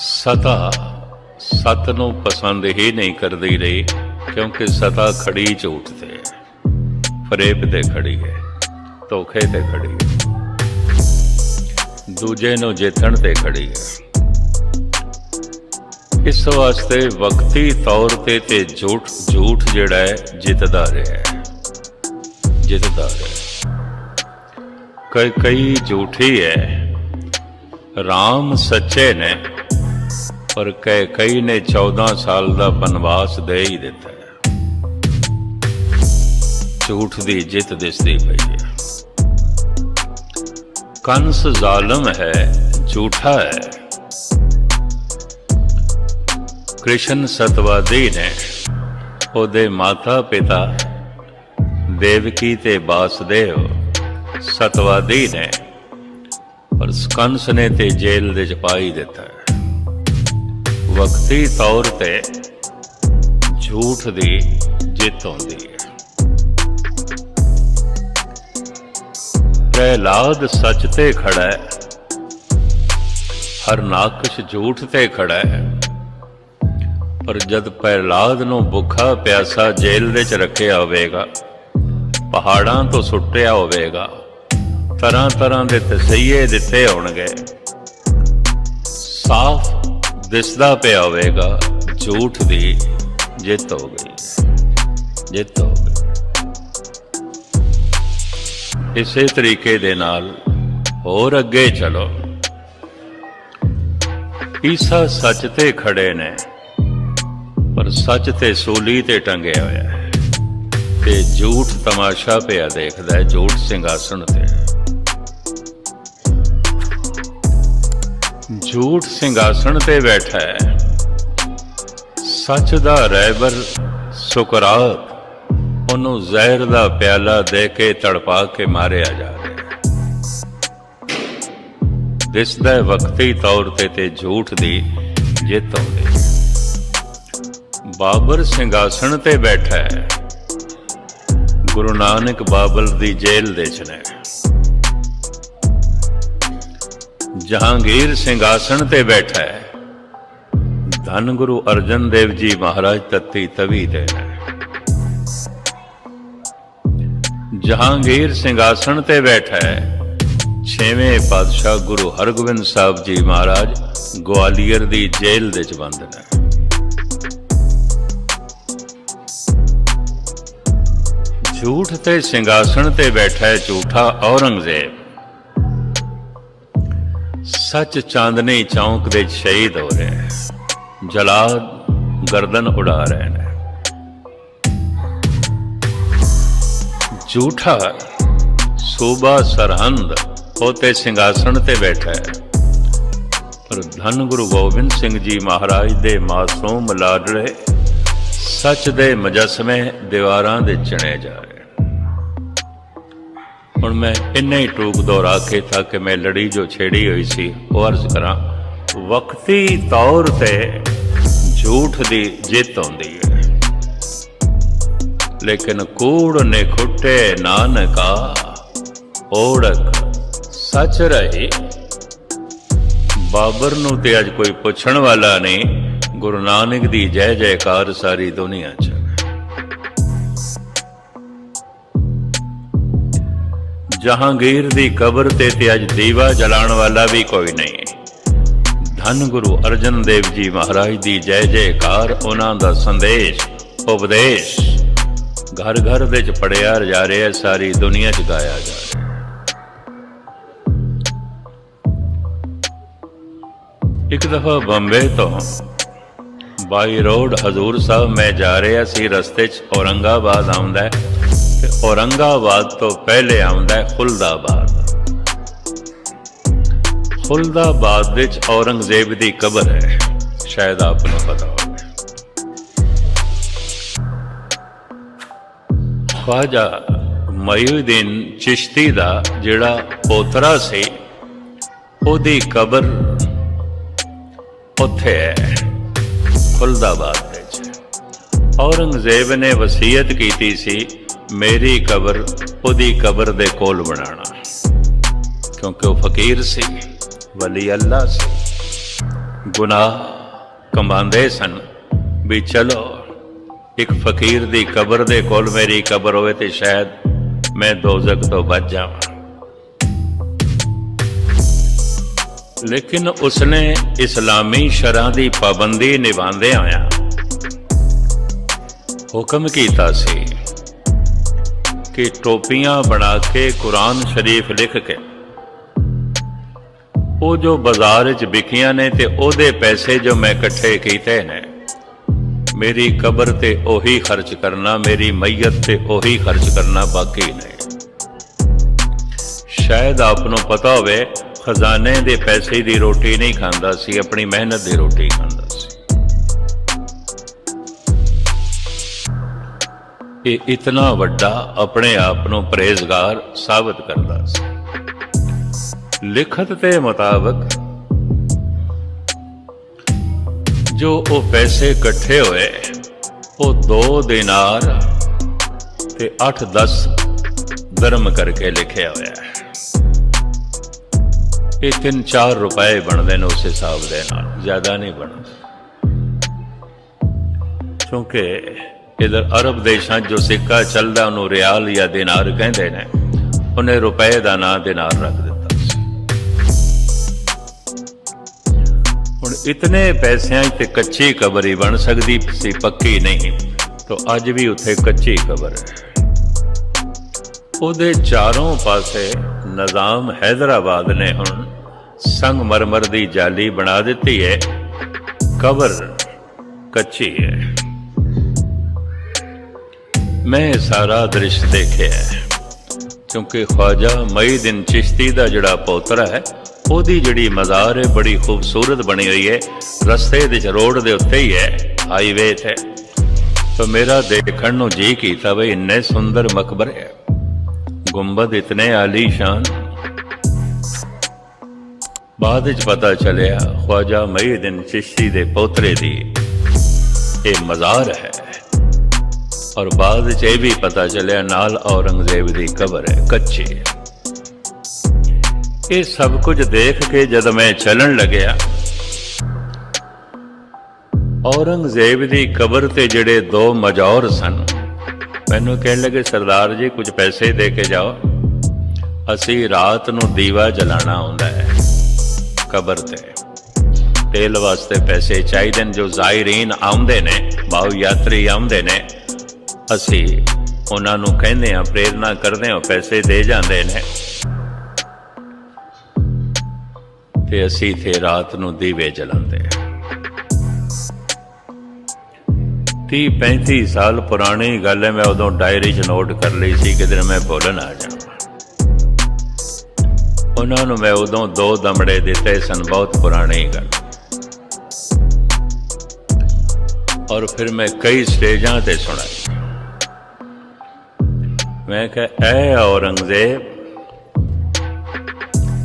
ਸਤਾ ਸਤ ਨੂੰ ਪਸੰਦ ਹੀ ਨਹੀਂ ਕਰਦੀ ਰਹੀ, ਕਿਉਂਕਿ ਸਤਾ ਖੜੀ ਝੂਠ ਤੇ ਹੈ। ਫਰੇਬ ਤੇ ਖੜੀ ਹੈ, ਧੋਖੇ ਤੇ ਖੜੀ ਹੈ। ਦੂਜੇ ਨੂੰ ਜਿੱਤਣ ਤੇ ਖੜੀ ਹੈ। ਇਸ ਵਾਸਤੇ ਵਕਤੀ ਤੌਰ ਤੇ ਤੇ ਝੂਠ ਝੂਠ ਜਿਹੜਾ ਹੈ, ਜਿੱਤਦਾ ਰਿਹਾ ਹੈ। ਜਿੱਤਦਾ ਰਿਹਾ ਕਈ ਕਈ ਝੂਠੀ ਹੈ। ਰਾਮ ਸੱਚੇ ਨੇ। ਪਰ ਕਈ ਕਈ ਨੇ 14 ਸਾਲ ਦਾ ਬਨਵਾਸ ਦੇ ਹੀ ਦਿੱਤਾ ਝੂਠ ਦੀ ਜਿੱਤ ਦਿਸਦੀ ਪਈ ਹੈ। ਕੰਸ ਜ਼ਾਲਮ ਹੈ, ਝੂਠਾ ਹੈ। ਕ੍ਰਿਸ਼ਨ ਸਤਵਾਦੀ ਨੇ ਉਹਦੇ ਮਾਤਾ ਪਿਤਾ ਦੇਵਕੀ ਤੇ ਵਾਸੁਦੇਵ ਸਤਵਾਦੀ ਨੇ, ਪਰ ਕੰਸ ਨੇ ਤੇ ਜੇਲ੍ਹ ਦੇ ਚ ਪਾ ਹੀ। ਦਿੱਤਾ ਵਕਤੀ ਤੌਰ ਤੇ ਝੂਠ ਦੀ ਜਿੱਤ ਹੁੰਦੀ ਹੈ। ਪ੍ਰਹਿਲਾਦ ਸੱਚ ਤੇ ਖੜਾ ਹੈ ਹਰਨਾਕਸ਼ ਝੂਠ ਤੇ ਖੜਾ ਹੈ। ਪਰ ਜਦ ਪ੍ਰਹਿਲਾਦ ਨੂੰ ਭੁੱਖਾ ਪਿਆਸਾ ਜੇਲ੍ਹ ਵਿੱਚ ਰੱਖਿਆ ਹੋਵੇਗਾ, ਪਹਾੜਾਂ ਤੋਂ ਸੁੱਟਿਆ ਹੋਵੇਗਾ ਤਰ੍ਹਾਂ ਤਰ੍ਹਾਂ ਦੇ ਤਸਈਏ ਦਿੱਤੇ ਹੋਣਗੇ, ਸਾਫ਼ ਦਿਸਦਾ ਪਿਆ ਹੋਵੇਗਾ, ਝੂਠ ਦੀ ਜਿੱਤ ਹੋ ਗਈ। ਜਿੱਤ ਹੋ ਗਈ। ਇਸੇ ਤਰੀਕੇ ਦੇ ਨਾਲ ਹੋਰ ਅੱਗੇ ਚਲੋ। ਈਸਾ ਸੱਚ ਤੇ ਖੜੇ ਨੇ, ਪਰ ਸੱਚ ਤੇ ਸੂਲੀ ਤੇ ਟੰਗਿਆ ਹੋਇਆ ਹੈ। ਤੇ ਝੂਠ ਤਮਾਸ਼ਾ ਪਿਆ ਦੇਖਦਾ ਹੈ, ਝੂਠ ਸਿੰਘਾਸਣ ਤੇ। ਝੂਠ ਸਿੰਘਾਸਣ ਤੇ ਬੈਠਾ ਹੈ। ਸੱਚ ਦਾ ਰਹਿਬਰ, ਸੁਕਰਾਤ, ਉਹਨੂੰ ਜ਼ਹਿਰ ਦਾ ਪਿਆਲਾ ਦੇ ਕੇ ਤੜਪਾ ਕੇ ਮਾਰਿਆ ਜਾ ਰਿਹਾ ਦਿਸਦਾ ਵਕਤੀ ਤੌਰ ਤੇ ਤੇ ਝੂਠ ਦੀ ਜਿੱਤ ਹੁੰਦੀ ਬਾਬਰ ਸਿੰਘਾਸਣ ਤੇ ਬੈਠਾ ਹੈ। ਗੁਰੂ ਨਾਨਕ ਬਾਬਲ ਦੀ ਜੇਲ੍ਹ ਦੇ ਚ ਨੇ। ਜਹਾਂਗੀਰ ਸਿੰਘਾਸਣ ਤੇ ਬੈਠਾ ਹੈ। ਧੰਨ ਗੁਰੂ ਅਰਜਨ ਦੇਵ ਜੀ ਮਹਾਰਾਜ ਤਤੀ ਤਵੀ ਦੇ ਜਹਾਂਗੀਰ ਸਿੰਘਾਸਣ ਤੇ ਬੈਠਾ ਹੈ। ਛੇਵੇਂ ਪਾਤਸ਼ਾਹ ਗੁਰੂ ਹਰਗੋਬਿੰਦ ਸਾਹਿਬ ਜੀ ਮਹਾਰਾਜ ਗਵਾਲੀਅਰ ਦੀ ਜੇਲ੍ਹ ਦੇ ਚ ਬੰਦ ਨੇ। ਝੂਠ ਤੇ ਸਿੰਘਾਸਣ ਤੇ ਬੈਠਾ ਹੈ ਝੂਠਾ ਔਰੰਗਜ਼ੇਬ। ਸੱਚ ਚਾਂਦਨੀ ਚੌਂਕ ਦੇ ਸ਼ਹੀਦ ਹੋ ਰਹੇ ਹੈ ਜਲਾਦ ਗਰਦਨ ਉਡਾ ਰਹੇ ਨੇ। ਝੂਠਾ ਸੂਬਾ ਸਰਹੰਦ ਹੋਤੇ ਸਿੰਘਾਸਣ ਤੇ ਬੈਠਾ ਹੈ। ਪਰ ਧੰਨ ਗੁਰੂ ਗੋਬਿੰਦ ਸਿੰਘ ਜੀ ਮਹਾਰਾਜ ਦੇ ਮਾਸੂਮ ਲਾਡਲੇ ਸੱਚ ਦੇ ਮਜਸਮੇ ਦੀਵਾਰਾਂ ਦੇ ਚਣੇ ਜਾ ਰਹੇ ਹੁਣ ਮੈਂ ਇੰਨੇ ਹੀ ਟੂਕ ਦੁਹਰਾ ਕੇ ਤਾਂ ਕਿ ਮੈਂ ਲੜੀ ਜੋ ਛੇੜੀ ਹੋਈ ਸੀ। ਉਹ ਅਰਜ਼ ਕਰਾਂ, ਵਕਤੀ ਤੌਰ ਤੇ ਝੂਠ ਦੀ ਜਿੱਤ ਹੁੰਦੀ ਹੈ ਲੇਕਿਨ ਕੂੜ ਨੇ ਖੁੱਟੇ ਨਾਨਕਾ, ਓੜਕ ਸੱਚ ਰਹੀ। ਬਾਬਰ ਨੂੰ ਤੇ ਅੱਜ ਕੋਈ ਪੁੱਛਣ ਵਾਲਾ ਨਹੀਂ, ਗੁਰੂ ਨਾਨਕ ਦੀ ਜੈ ਜੈਕਾਰ ਸਾਰੀ ਦੁਨੀਆ 'ਚ। ਜਹਾਂਗੀਰ ਦੀ ਕਬਰ ਤੇ ਤੇ ਅੱਜ ਦੀਵਾ ਜਲਾਉਣ ਵਾਲਾ ਵੀ ਕੋਈ ਨਹੀਂ। ਧੰਨ ਗੁਰੂ ਅਰਜਨ ਦੇਵ ਜੀ ਮਹਾਰਾਜ ਦੀ ਜੈ ਜੈਕਾਰ, ਉਹਨਾਂ ਦਾ ਸੰਦੇਸ਼, ਉਪਦੇਸ਼। ਘਰ ਘਰ ਦੇ ਪੜਿਆ ਜਾ ਰਿਹਾ ਸਾਰੀ ਦੁਨੀਆ ਚ ਗਾਇਆ ਜਾ ਰਿਹਾ ਇੱਕ ਦਫਾ ਬੰਬੇ ਤੋਂ ਬਾਈ ਰੋਡ ਹਜ਼ੂਰ ਸਾਹਿਬ ਮੈਂ ਜਾ ਰਿਹਾ ਸੀ, ਰਸਤੇ 'ਚ ਔਰੰਗਾਬਾਦ ਆਉਂਦਾ ਹੈ। ਤੇ ਔਰੰਗਾਬਾਦ ਤੋਂ ਪਹਿਲੇ ਆਉਂਦਾ ਹੈ ਖੁਲਦਾਬਾਦ। ਖੁਲਦਾਬਾਦ ਵਿੱਚ ਔਰੰਗਜ਼ੇਬ ਦੀ ਕਬਰ ਹੈ, ਸ਼ਾਇਦ ਆਪ ਨੂੰ ਪਤਾ ਹੋਵੇ। ਖਵਾਜਾ ਮਯੂਦੀਨ ਚਿਸ਼ਤੀ ਦਾ ਜਿਹੜਾ ਪੋਤਰਾ ਸੀ, ਉਹਦੀ ਕਬਰ ਉੱਥੇ ਹੈ, ਖੁਲਦਾਬਾਦ। ਔਰੰਗਜ਼ੇਬ ਨੇ ਵਸੀਅਤ ਕੀਤੀ ਸੀ, ਮੇਰੀ ਕਬਰ ਉਹਦੀ ਕਬਰ ਦੇ ਕੋਲ ਬਣਾਉਣਾ। ਕਿਉਂਕਿ ਉਹ ਫਕੀਰ ਸੀ, ਵਲੀ ਅੱਲਾ ਸੀ। ਗੁਨਾਹ ਕਮਾਉਂਦੇ ਸਨ ਵੀ ਚਲੋ, ਇੱਕ ਫਕੀਰ ਦੀ ਕਬਰ ਦੇ ਕੋਲ ਮੇਰੀ ਕਬਰ ਹੋਵੇ ਤੇ ਸ਼ਾਇਦ ਮੈਂ ਦੋਜ਼ਖ ਤੋਂ ਬਚ ਜਾਵਾਂ। ਲੇਕਿਨ ਉਸਨੇ ਇਸਲਾਮੀ ਸ਼ਰਾਂ ਦੀ ਪਾਬੰਦੀ ਨਿਭਾਉਂਦੇ ਹੋਇਆ ਹੁਕਮ ਕੀਤਾ ਸੀ ਕਿ ਟੋਪੀਆਂ ਬਣਾ ਕੇ ਕੁਰਾਨ ਸ਼ਰੀਫ ਲਿਖ ਕੇ ਉਹ ਜੋ ਬਾਜ਼ਾਰ ਵਿੱਚ ਵਿਕੀਆਂ ਨੇ ਤੇ ਉਹਦੇ ਪੈਸੇ ਜੋ ਮੈਂ ਇਕੱਠੇ ਕੀਤੇ ਨੇ, ਮੇਰੀ ਕਬਰ ਤੇ ਉਹੀ ਖਰਚ ਕਰਨਾ, ਮੇਰੀ ਮਈਤ ਤੇ ਉਹੀ ਖਰਚ ਕਰਨਾ ਬਾਕੀ ਨੇ। ਸ਼ਾਇਦ ਆਪ ਨੂੰ ਪਤਾ ਹੋਵੇ, ਖਜ਼ਾਨੇ ਦੇ ਪੈਸੇ ਦੀ ਰੋਟੀ ਨਹੀਂ ਖਾਂਦਾ ਸੀ, ਆਪਣੀ ਮਿਹਨਤ ਦੀ ਰੋਟੀ ਖਾਂਦਾ ਸੀ। ਇਹ ਇਤਨਾ ਵੱਡਾ ਆਪਣੇ ਆਪ ਨੂੰ ਪਰਹੇਜ਼ਗਾਰ ਸਾਬਤ ਕਰਦਾ ਸੀ। ਲਿਖਤ ਦੇ ਮੁਤਾਬਕ ਜੋ ਉਹ ਪੈਸੇ ਇਕੱਠੇ ਹੋਏ, ਉਹ 2 ਦਿਨਾਰ ਤੇ 8-10 ਦਰਮ ਕਰਕੇ ਲਿਖਿਆ ਹੋਇਆ ਹੈ। ਇਹ 3-4 ਰੁਪਏ ਬਣਦੇ ਨੇ ਉਸ ਹਿਸਾਬ ਦੇ ਨਾਲ, ਜ਼ਿਆਦਾ ਨਹੀਂ ਬਣਦੇ। ਕਿਉਂਕਿ ਇਧਰ ਅਰਬ ਦੇਸ਼ਾਂ 'ਚ ਜੋ ਸਿੱਕਾ ਚੱਲਦਾ, ਉਹਨੂੰ ਰਿਆਲ ਜਾਂ ਦਿਨਾਰ ਕਹਿੰਦੇ ਨੇ। ਉਹਨੇ ਰੁਪਏ ਦਾ ਨਾਂ ਦਿਨਾਰ ਰੱਖ ਦਿੱਤਾ ਹੁਣ ਇਤਨੇ ਪੈਸਿਆਂ ਤੇ ਕੱਚੀ ਕਬਰ ਹੀ ਬਣ ਸਕਦੀ ਸੀ, ਪੱਕੀ ਨਹੀਂ। ਤਾਂ ਅੱਜ ਵੀ ਉੱਥੇ ਕੱਚੀ ਕਬਰ ਹੈ। ਉਹਦੇ ਚਾਰੋਂ ਪਾਸੇ ਨਿਜ਼ਾਮ ਹੈਦਰਾਬਾਦ ਨੇ ਹੁਣ ਸੰਗਮਰਮਰ ਦੀ ਜਾਲੀ ਬਣਾ ਦਿੱਤੀ ਹੈ। ਕਬਰ ਕੱਚੀ ਹੈ। ਮੈਂ ਇਹ ਸਾਰਾ ਦ੍ਰਿਸ਼ ਦੇਖਿਆ ਹੈ। ਕਿਉਂਕਿ ਖਵਾਜਾ ਮਈਦਿਨ ਚਿਸ਼ਤੀ ਦਾ ਜਿਹੜਾ ਪੋਤਰਾ ਹੈ, ਉਹਦੀ ਜਿਹੜੀ ਮਜ਼ਾਰ ਹੈ, ਬੜੀ ਖੂਬਸੂਰਤ ਬਣੀ ਹੋਈ ਹੈ। ਰਸਤੇ ਦੇ ਰੋਡ ਦੇ ਉੱਤੇ ਹੀ ਹੈ ਹਾਈਵੇ ਤੇ ਤਾਂ ਮੇਰਾ ਦੇਖਣ ਨੂੰ ਜੀ ਕੀਤਾ ਬਈ ਇੰਨੇ ਸੁੰਦਰ ਮਕਬਰ ਹੈ। ਗੁੰਬਦ ਇਤਨੇ ਆਲੀਸ਼ਾਨ ਬਾਅਦ ਵਿੱਚ ਪਤਾ ਚੱਲਿਆ, ਖਵਾਜਾ ਮਈ ਦਿਨ ਚਿਸ਼ਤੀ ਦੇ ਪੋਤਰੇ ਦੀ ਇਹ ਮਜ਼ਾਰ ਹੈ। ਔਰ ਬਾਅਦ ਚ ਇਹ ਵੀ ਪਤਾ ਚੱਲਿਆ, ਨਾਲ ਔਰੰਗਜ਼ੇਬ ਦੀ ਕਬਰ ਹੈ, ਕੱਚੀ। ਇਹ ਸਭ ਕੁਝ ਦੇਖ ਕੇ ਜਦ ਮੈਂ ਚੱਲਣ ਲੱਗਿਆ, ਔਰੰਗਜ਼ੇਬ ਦੀ ਕਬਰ ਤੇ ਜਿਹੜੇ ਦੋ ਮਜੌਰ ਸਨ। ਮੈਨੂੰ ਕਹਿਣ ਲੱਗੇ, ਸਰਦਾਰ ਜੀ, ਕੁਝ ਪੈਸੇ ਦੇ ਕੇ ਜਾਓ। ਅਸੀਂ ਰਾਤ ਨੂੰ ਦੀਵਾ ਜਲਾਣਾ ਹੁੰਦਾ ਹੈ, ਕਬਰ ਤੇ। ਤੇਲ ਵਾਸਤੇ ਪੈਸੇ ਚਾਹੀਦੇ ਨੇ, ਜੋ ਜ਼ਾਇਰੀਨ ਆਉਂਦੇ ਨੇ ਬਾਹੂ ਯਾਤਰੀ ਆਉਂਦੇ ਨੇ। ਅਸੀਂ ਉਹਨਾਂ ਨੂੰ ਕਹਿੰਦੇ ਆ ਪ੍ਰੇਰਣਾ ਕਰਦੇ ਹਾਂ, ਪੈਸੇ ਦੇ ਜਾਂਦੇ ਨੇ। ਤੇ ਅਸੀਂ ਤੇ ਰਾਤ ਨੂੰ ਦੀਵੇ ਜਲਾਉਂਦੇ ਆ 30 35 ਸਾਲ ਪੁਰਾਣੀ ਗੱਲ ਹੈ, ਮੈਂ ਉਦੋਂ ਡਾਇਰੀ 'ਚ ਨੋਟ ਕਰ ਲਈ ਸੀ ਕਿ ਦਿਨ ਮੈਂ ਭੁੱਲਣ ਆ ਜਾਵਾਂ। ਉਹਨਾਂ ਨੂੰ ਮੈਂ ਉਦੋਂ ਦੋ ਦਮੜੇ ਦਿੱਤੇ ਸਨ, ਬਹੁਤ ਪੁਰਾਣੀ ਗੱਲ। ਔਰ ਫਿਰ ਮੈਂ ਕਈ ਸਟੇਜਾਂ ਤੇ ਸੁਣਾਈ। ਮੈਂ ਕਿਹਾ, ਐ ਔਰੰਗਜ਼ੇਬ,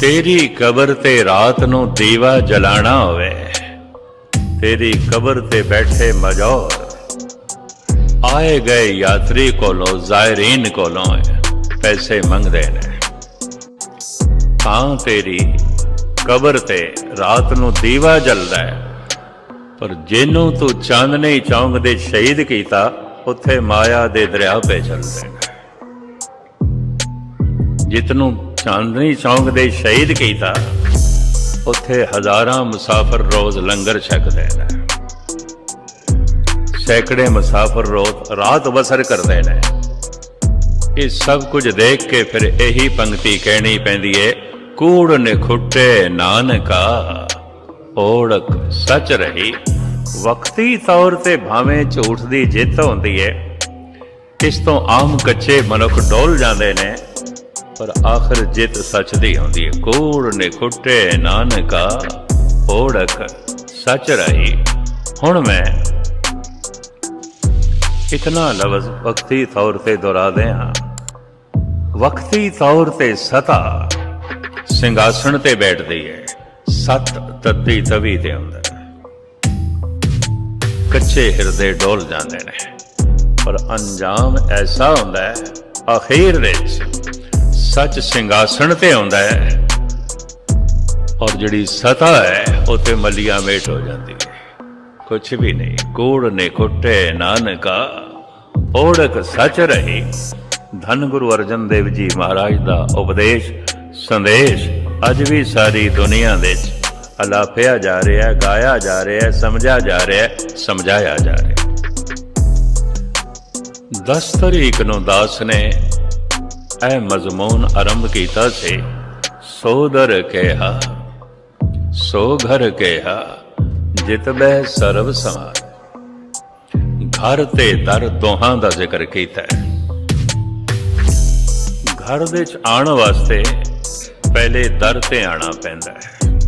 ਤੇਰੀ ਕਬਰ ਤੇ ਰਾਤ ਨੂੰ ਦੀਵਾ ਜਲਾਣਾ ਹੋਵੇ, ਤੇਰੀ ਕਬਰ ਤੇ ਬੈਠੇ ਮਜੌਰ, ਆਏ ਗਏ ਯਾਤਰੀ ਕੋਲੋਂ ਜ਼ਾਇਰੀਨ ਕੋਲੋਂ ਪੈਸੇ ਮੰਗਦੇ ਨੇ। ਤਾਂ ਤੇਰੀ ਕਬਰ ਤੇ ਰਾਤ ਨੂੰ ਦੀਵਾ ਜਲਦਾ ਹੈ। ਪਰ ਜਿਹਨੂੰ ਤੂੰ ਚਾਂਦਨੀ ਚੌਂਕ ਦੇ ਸ਼ਹੀਦ ਕੀਤਾ, ਉੱਥੇ ਮਾਇਆ ਦੇ ਦਰਿਆ ਪੇ ਚੱਲਦੇ ਨੇ ਜਿਤਨੂੰ ਚਾਂਦਨੀ ਚੌਂਕ ਦੇ ਸ਼ਹੀਦ ਕੀਤਾ, ਉੱਥੇ ਹਜ਼ਾਰਾਂ ਮੁਸਾਫਰ ਰੋਜ਼ ਲੰਗਰ ਛਕਦੇ ਨੇ। ਸੈਂਕੜੇ ਮੁਸਾਫਰ ਰੋਜ਼ ਰਾਤ ਬਸਰ ਕਰਦੇ ਨੇ। ਇਹ ਸਭ ਕੁਝ ਦੇਖ ਕੇ ਫਿਰ ਇਹੀ ਪੰਕਤੀ ਕਹਿਣੀ ਪੈਂਦੀ ਏ, ਕੂੜ ਨਿਖੁੱਟੇ ਨਾਨਕਾ, ਓੜਕ ਸੱਚ ਰਹੀ। ਵਕਤੀ ਤੌਰ ਤੇ ਭਾਵੇਂ ਝੂਠ ਦੀ ਜਿੱਤ ਹੁੰਦੀ ਏ, ਇਸ ਤੋਂ ਆਮ ਕੱਚੇ ਮਨੁੱਖ ਡੋਲ ਜਾਂਦੇ ਨੇ। ਪਰ ਆਖਰ ਜਿੱਤ ਸੱਚ ਦੀ ਹੁੰਦੀ ਏ। ਕੂੜ ਨਿਖੁੱਟੇ ਨਾਨਕਾ ਓੜਕ ਸੱਚ ਰਹੀ। ਹੁਣ ਮੈਂ ਇਤਨਾ ਲਫ਼ਜ਼ ਵਕਤੀ ਤੌਰ ਤੇ ਦੁਹਰਾਦੇ ਹਾਂ ਵਕਤੀ ਤੌਰ ਤੇ ਸਤਾ ਸਿੰਘਾਸਣ ਤੇ ਬੈਠਦੀ ਹੈ ਸਤ ਤਤੀ ਤਵੀ ਤੇ ਹੁੰਦਾ ਕੱਚੇ ਹਿਰਦੇ ਡੋਲ ਜਾਂਦੇ ਨੇ। ਪਰ ਅੰਜਾਮ ਐਸਾ ਹੁੰਦਾ ਹੈ ਅਖੀਰ ਵਿੱਚ ਸੱਚ ਸਿੰਘਾਸਣ ਤੇ ਆਉਂਦਾ ਹੈ ਔਰ ਜਿਹੜੀ ਸਤਾ ਹੈ ਉਤੇ ਮੱਲੀਆਂ ਮੇਟ ਹੋ ਜਾਂਦੀ ਹੈ। ਕੁਛ ਵੀ ਨਹੀਂ, ਕੂੜ ਨੇ ਕੁੱਟੇ ਨਾਨਕਾ ਓੜਕ ਸੱਚ ਰਹੀ। ਧੰਨ ਗੁਰੂ ਅਰਜਨ ਦੇਵ ਜੀ ਮਹਾਰਾਜ ਦਾ ਉਪਦੇਸ਼, ਸੰਦੇਸ਼, ਅੱਜ ਵੀ ਸਾਰੀ ਦੁਨੀਆ ਦੇ ਵਿੱਚ ਅਲਾਪਿਆ ਜਾ ਰਿਹਾ ਹੈ, ਗਾਇਆ ਜਾ ਰਿਹਾ ਹੈ, ਸਮਝਿਆ ਜਾ ਰਿਹਾ ਹੈ, ਸਮਝਾਇਆ ਜਾ ਰਿਹਾ ਹੈ। 10 ਤਰੀਕ ਨੂੰ ਦਾਸ ਨੇ ਇਹ ਮਜ਼ਮੂਨ ਆਰੰਭ ਕੀਤਾ ਸੀ। ਸੋਦਰ ਕਿਹਾ, ਸੋ ਘਰ ਕਿਹਾ, ਜਿਤ ਬਹਿ ਸਰਬ ਸਮਾਜ ਘਰ ਤੇ ਦਰ ਦੋਹਾਂ ਦਾ ਜ਼ਿਕਰ ਕੀਤਾ ਹੈ। ਘਰ ਦੇ ਚ ਆਉਣ ਵਾਸਤੇ ਪਹਿਲੇ ਦਰ ਤੇ ਆਣਾ ਪੈਂਦਾ ਹੈ।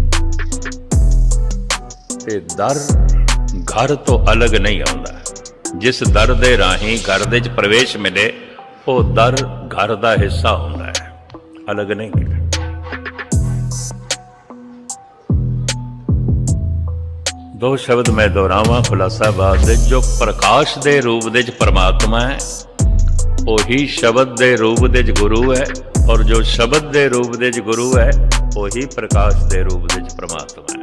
ਤੇ ਦਰ ਘਰ ਤੋਂ ਅਲੱਗ ਨਹੀਂ ਆਉਂਦਾ। ਜਿਸ ਦਰ ਦੇ ਰਾਹੀਂ ਘਰ ਦੇ ਚ ਪ੍ਰਵੇਸ਼ ਮਿਲੇ, ਉਹ ਦਰ ਘਰ ਦਾ ਹਿੱਸਾ ਹੁੰਦਾ ਹੈ। ਅਲੱਗ ਨਹੀਂ ਦੋ ਸ਼ਬਦ ਮੈਂ ਦੁਹਰਾਵਾਂ ਖੁਲਾਸਾ ਬਾਤ ਦੇ ਜੋ ਪ੍ਰਕਾਸ਼ ਦੇ ਰੂਪ ਦੇ ਚ ਪਰਮਾਤਮਾ ਹੈ, ਉਹੀ ਸ਼ਬਦ ਦੇ ਰੂਪ ਦੇ ਚ ਗੁਰੂ ਹੈ, ਔਰ ਜੋ ਸ਼ਬਦ ਦੇ ਰੂਪ ਦੇ ਚ ਗੁਰੂ ਹੈ, ਉਹੀ ਪ੍ਰਕਾਸ਼ ਦੇ ਰੂਪ ਦੇ ਚ ਪਰਮਾਤਮਾ ਹੈ।